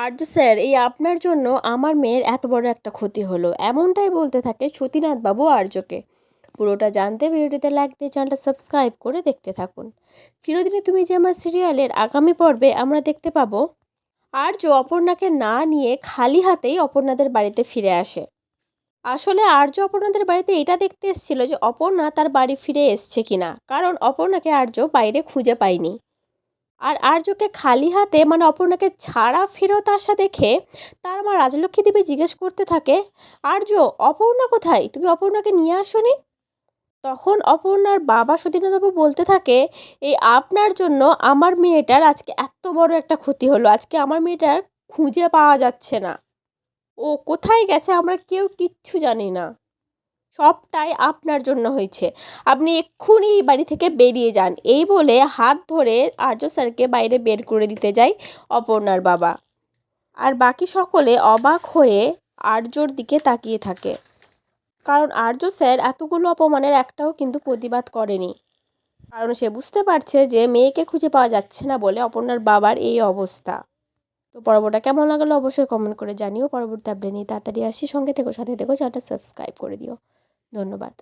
আর্য sir, এই আপনার জন্য আমার মেয়ের এত বড় একটা ক্ষতি হলো। এমনটাই বলতে থাকে সতীনাথ বাবু আর্যকে। পুরোটা জানতে ভিডিওটিতে লাইক দিয়ে চ্যানেলটা সাবস্ক্রাইব করে দেখতে থাকুন। চিরদিনে তুমি যে আমার সিরিয়ালের আগামী পর্বে আমরা দেখতে পাবো, আর্য অপর্ণাকে না নিয়ে খালি হাতেই অপর্ণাদের বাড়িতে ফিরে আসে। আসলে আর্য অপর্ণাদের বাড়িতে এটা দেখতে এসেছিল যে অপর্ণা তার বাড়ি ফিরে এসছে কিনা, কারণ অপর্ণাকে আর্য বাইরে খুঁজে পায়নি। আর আর্যকে খালি হাতে মানে অপর্ণাকে ছাড়া ফেরত আসা দেখে তার মা রাজলক্ষ্মী দেবী জিজ্ঞেস করতে থাকে, আর্য, অপর্ণা কোথায়? তুমি অপর্ণাকে নিয়ে আসোনি? তখন অপর্ণার বাবা সতীনাথবাবু বলতে থাকে, এই আপনার জন্য আমার মেয়েটার আজকে এত বড় একটা ক্ষতি হলো। আজকে আমার মেয়েটার খুঁজে পাওয়া যাচ্ছে না। ও কোথায় গেছে আমরা কেউ কিচ্ছু জানি না। সবটাই আপনার জন্য হয়েছে। আপনি এক্ষুনি এই বাড়ি থেকে বেরিয়ে যান। এই বলে হাত ধরে আর্য স্যারকে বাইরে বের করে দিতে যায় অপর্ণার বাবা। আর বাকি সকলে অবাক হয়ে আর্যর দিকে তাকিয়ে থাকে। কারণ আর্য স্যার এতগুলো অপমানের একটাও কিন্তু প্রতিবাদ করেনি। কারণ সে বুঝতে পারছে যে মেয়েকে খুঁজে পাওয়া যাচ্ছে না বলে অপর্ণার বাবার এই অবস্থা। তো পর্বটা কেমন লাগল অবশ্যই কমেন্ট করে জানিও। পরবর্তী আপডেট নিয়ে তাড়াতাড়ি আসি। সঙ্গে থেকো, সাথে থেকো চ্যানেলটা সাবস্ক্রাইব করে দিও। ধন্যবাদ।